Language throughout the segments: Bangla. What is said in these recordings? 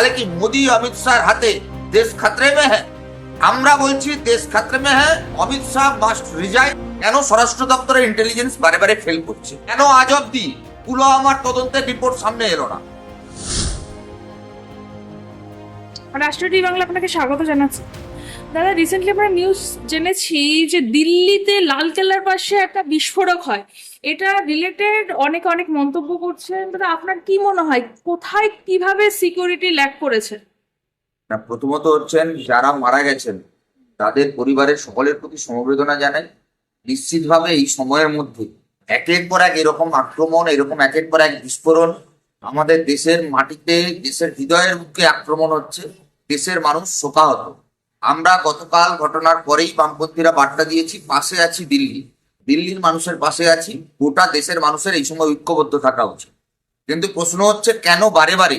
তাহলে কি মোদী অমিত শাহ হাতে দেশ খাতরে মে হ্যাঁ আমরা বলছি দেশ খাতরে মে হ্যাঁ অমিত শাহ মাস্ট রিজাইন কেন স্বরাষ্ট্র দপ্তরের ইন্টেলিজেন্স বারে বারে ফেল করছে কেন আজ অব্দি পুলওয়ামার তদন্তের রিপোর্ট সামনে এলো না রাষ্ট্রটি বাংলা আপনাকে স্বাগত জানাচ্ছি দাদা রিসেন্টলি আমরা নিউজ জেনেছি যে দিল্লিতে লালকেল্লার পাশে একটা বিস্ফোরক হয়। এটা রিলেটেড অনেক অনেক মন্তব্য করছেন। দাদা, আপনার কি মনে হয়, কোথায় কীভাবে সিকিউরিটি ল্যাক করেছে? না, প্রথমত হচ্ছেন, যারা মারা গেছেন, তাদের পরিবারের সকলের প্রতি সমবেদনা জানাই। নিশ্চিতভাবে এই সময়ের মধ্যে একের পর এক এরকম আক্রমণ, এরকম একের পর এক বিস্ফোরণ আমাদের দেশের মাটিতে, দেশের হৃদয়ের মুখে আক্রমণ হচ্ছে, দেশের মানুষ শোকাহত। আমরা গতকাল ঘটনার পরেই বামপন্থীরা বার্তা দিয়েছি পাশে আছি দিল্লি। দিল্লির মানুষের পাশে আছি গোটা দেশের মানুষের এই সময় ঐক্যবদ্ধ থাকা উচিত। কিন্তু প্রশ্ন হচ্ছে কেন বারে বারে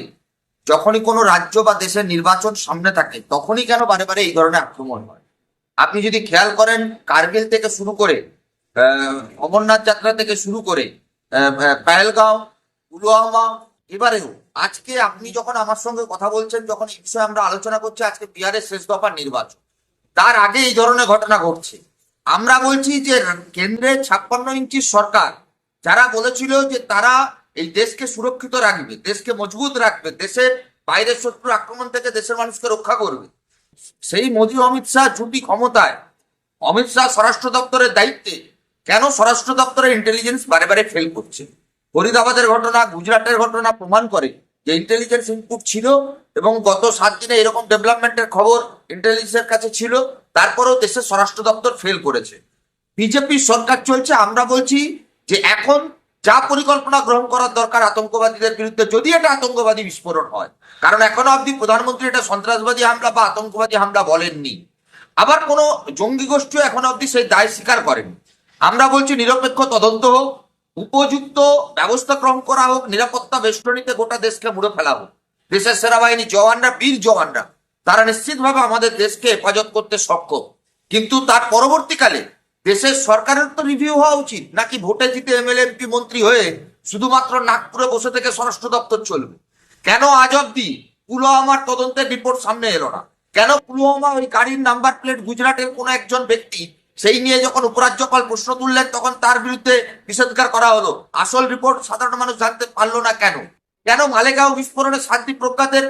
যখনই কোনো রাজ্য বা দেশের নির্বাচন সামনে থাকে তখনই কেন বারে বারে এই ধরনের আক্রমণ হয়? আপনি যদি খেয়াল করেন কার্গিল থেকে শুরু করে অমরনাথ যাত্রা থেকে শুরু করে আহ, পুলওয়ামা এবারেও, আজকে আপনি যখন আমার সঙ্গে কথা বলছেন, যখন এই বিষয়ে আমরা আলোচনা করছি, আজকে বিহারের শেষ দফার নির্বাচন। তার আগে এই ধরনের ঘটনা ঘটছে। আমরা বলছি যে কেন্দ্রের ছাপ্পান্ন ইঞ্চির সরকার, যারা বলেছিল যে তারা এই দেশকে সুরক্ষিত রাখবে, দেশকে মজবুত রাখবে, দেশের বাইরের শত্রুর আক্রমণ থেকে দেশের মানুষকে রক্ষা করবে। সেই মোদী অমিত শাহ জুটি ক্ষমতায়। অমিত শাহ স্বরাষ্ট্র দপ্তরের দায়িত্বে। কেন স্বরাষ্ট্র দপ্তরের ইন্টেলিজেন্স বারে বারে ফেল করছে? ফরিদাবাদের ঘটনা, গুজরাটের ঘটনা প্রমাণ করে যে ইন্টেলিজেন্স ইনপুট ছিল এবং গত সাত দিনে এরকম ডেভেলপমেন্টের খবর ইন্টেলিজেন্সের কাছে ছিল, তারপরেও দেশের স্বরাষ্ট্র দপ্তর ফেল করেছে। বিজেপির সরকার চলছে, আমরা বলছি যে এখন যা পরিকল্পনা গ্রহণ করার দরকার আতঙ্কবাদীদের বিরুদ্ধে, যদি এটা আতঙ্কবাদী বিস্ফোরণ হয়, কারণ এখনও অবধি প্রধানমন্ত্রী এটা সন্ত্রাসবাদী হামলা বা আতঙ্কবাদী হামলা বলেননি। আবার কোনো জঙ্গি গোষ্ঠীও এখনও অবধি সেই দায় স্বীকার করেনি। আমরা বলছি নিরপেক্ষ তদন্ত হোক উপযুক্ত ব্যবস্থা গ্রহণ করা হোক, নিরাপত্তা বেষ্টনীতে গোটা দেশকে মুড়ে ফেলা হোক। দেশের সেনাবাহিনী জওয়ানরা, বীর জওয়ানরা, তারা নিশ্চিতভাবে আমাদের দেশকে হেফাজত করতে সক্ষম। কিন্তু তার পরবর্তীকালে দেশের সরকারের তো রিভিউ হওয়া উচিত, নাকি ভোটে জিতে এমএলএ এমপি মন্ত্রী হয়ে শুধুমাত্র নাগপুরে বসে থেকে স্বরাষ্ট্র দপ্তর চলবে? কেন আজ অব্দি পুলওয়ামার তদন্তের রিপোর্ট সামনে এলো না? কেন পুলওয়ামা ওই গাড়ির নাম্বার প্লেট গুজরাটের কোনো একজন ব্যক্তি সেই নিয়ে যখন উপরাজ্যপাল প্রশ্ন তুললেন, তখন তার বিরুদ্ধে নিষেধাজ্ঞা করা হলো। আসল রিপোর্ট সাধারণ মানুষ জানতে পারল না কেন? কেন মালেগাঁও বিস্ফোরণে শান্তি প্রজ্ঞাদের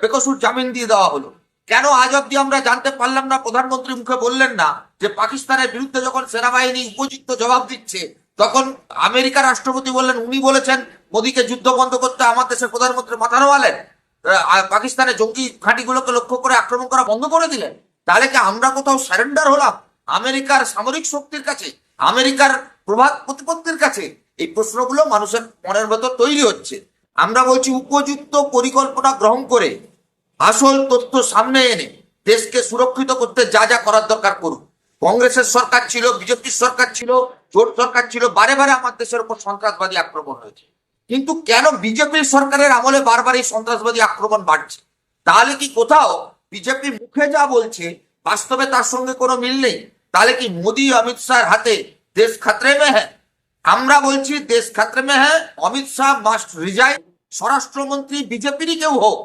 বেকসুর জামিন দিয়ে দেওয়া হলো? কেন আজ অব্দি আমরা জানতে পারলাম না, প্রধানমন্ত্রী মুখে বললেন না, যে পাকিস্তানের বিরুদ্ধে যখন সেনাবাহিনী উপযুক্ত জবাব দিচ্ছে, তখন আমেরিকা রাষ্ট্রপতি বললেন, উনি বলেছেন, মোদীকে যুদ্ধ বন্ধ করতে আমার দেশের প্রধানমন্ত্রী মাথা নোয়ালেন। পাকিস্তানের জঙ্গি ঘাঁটিগুলোকে লক্ষ্য করে আক্রমণ করা বন্ধ করে দিলেন। তাহলে কি আমরা কোথাও সারেন্ডার হলাম? আমেরিকার সামরিক শক্তির কাছে, আমেরিকার প্রভাব প্রতিপত্তির কাছে এই প্রশ্নগুলো মানুষের মনের ভেতর তৈরি হচ্ছে। আমরা বলছি উপযুক্ত পরিকল্পনা গ্রহণ করে আসল তথ্য সামনে এনে দেশকে সুরক্ষিত করতে যা যা করার দরকার করুন। কংগ্রেসের সরকার ছিল, বিজেপির সরকার ছিল, জোট সরকার ছিল, বারে বারে আমার দেশের উপর সন্ত্রাসবাদী আক্রমণ হয়েছে। কিন্তু কেন বিজেপির সরকারের আমলে বারবার এই সন্ত্রাসবাদী আক্রমণ বাড়ছে? তাহলে কি কোথাও বিজেপি মুখে যা বলছে, বাস্তবে তার সঙ্গে কোনো মিল নেই? তাহলে কি মোদি, অমিত শাহর হাতে দেশ খাতরে মে হ্যাঁ আমরা বলছি দেশ খাতরে মে হ্যাঁ অমিত শাহ মাস্ট রিজাইন স্বরাষ্ট্রমন্ত্রী বিজেপিরই কেউ হোক।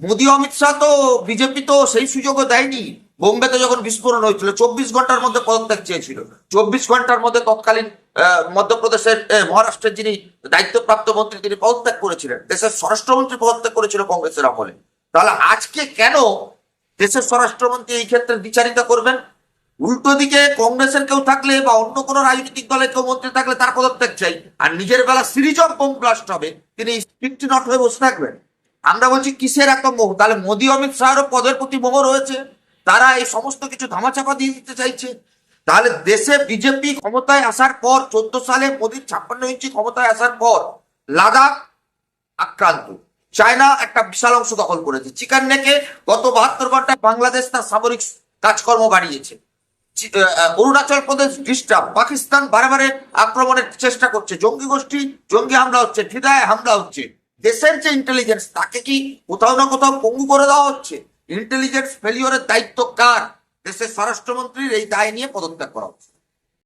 মোদি, অমিত শাহ তো বিজেপি তো সেই সুযোগও দেয়নি। বোম্বেতে যখন বিস্ফোরণ হয়েছিল, চব্বিশ ঘণ্টার মধ্যে পদত্যাগ চেয়েছিল। চব্বিশ ঘণ্টার মধ্যে তৎকালীন মধ্যপ্রদেশের মহারাষ্ট্রের যিনি দায়িত্বপ্রাপ্ত মন্ত্রী, তিনি পদত্যাগ করেছিলেন। দেশের স্বরাষ্ট্রমন্ত্রী পদত্যাগ করেছিল কংগ্রেসের আমলে। তাহলে আজকে কেন দেশের স্বরাষ্ট্রমন্ত্রী এই ক্ষেত্রে বিচারিতা করবেন? উল্টো দিকে কংগ্রেসের কেউ থাকলে বা অন্য কোনো রাজনৈতিক দলের কেউ মন্ত্রী থাকলে তার পদত্যাগ চাই। আর নিজের বেলা সিরিজ অফ বোম ব্লাস্ট হবে। তিনি ফিফটি নট হয়ে বসে থাকবেন। আমরা বলছি, কিসের এত মোহ? তাহলে মোদী অমিত শাহেরও পদের প্রতি মোহ রয়েছে। তারা এই সমস্ত কিছু ধামাচাপা দিয়ে দিতে চাইছে। তাহলে দেশে বিজেপি ক্ষমতায় আসার পর, চোদ্দ সালে মোদীর ছাপ্পান্ন ইঞ্চি ক্ষমতায় আসার পর লাদাখ আক্রান্ত। চায়না একটা বিশাল অংশ দখল করেছে। চিকেন নেকে গত বাহাত্তর ঘন্টায় বাংলাদেশ তার সামরিক কাজকর্ম বাড়িয়েছে। অরুণাচল প্রদেশ ডিস্টার্ব। পাকিস্তান বারে আক্রমণের চেষ্টা করছে। জঙ্গি গোষ্ঠী, জঙ্গি হামলা হচ্ছে ঠিকায় হামলা হচ্ছে। দেশের যে ইন্টেলিজেন্স তাকে কি কোথাও না কোথাও পঙ্গু করে দেওয়া হচ্ছে? ইন্টেলিজেন্স ফেলিওরের দায়িত্ব কার? দেশের স্বরাষ্ট্রমন্ত্রীর এই দায় নিয়ে পদত্যাগ করা হচ্ছে।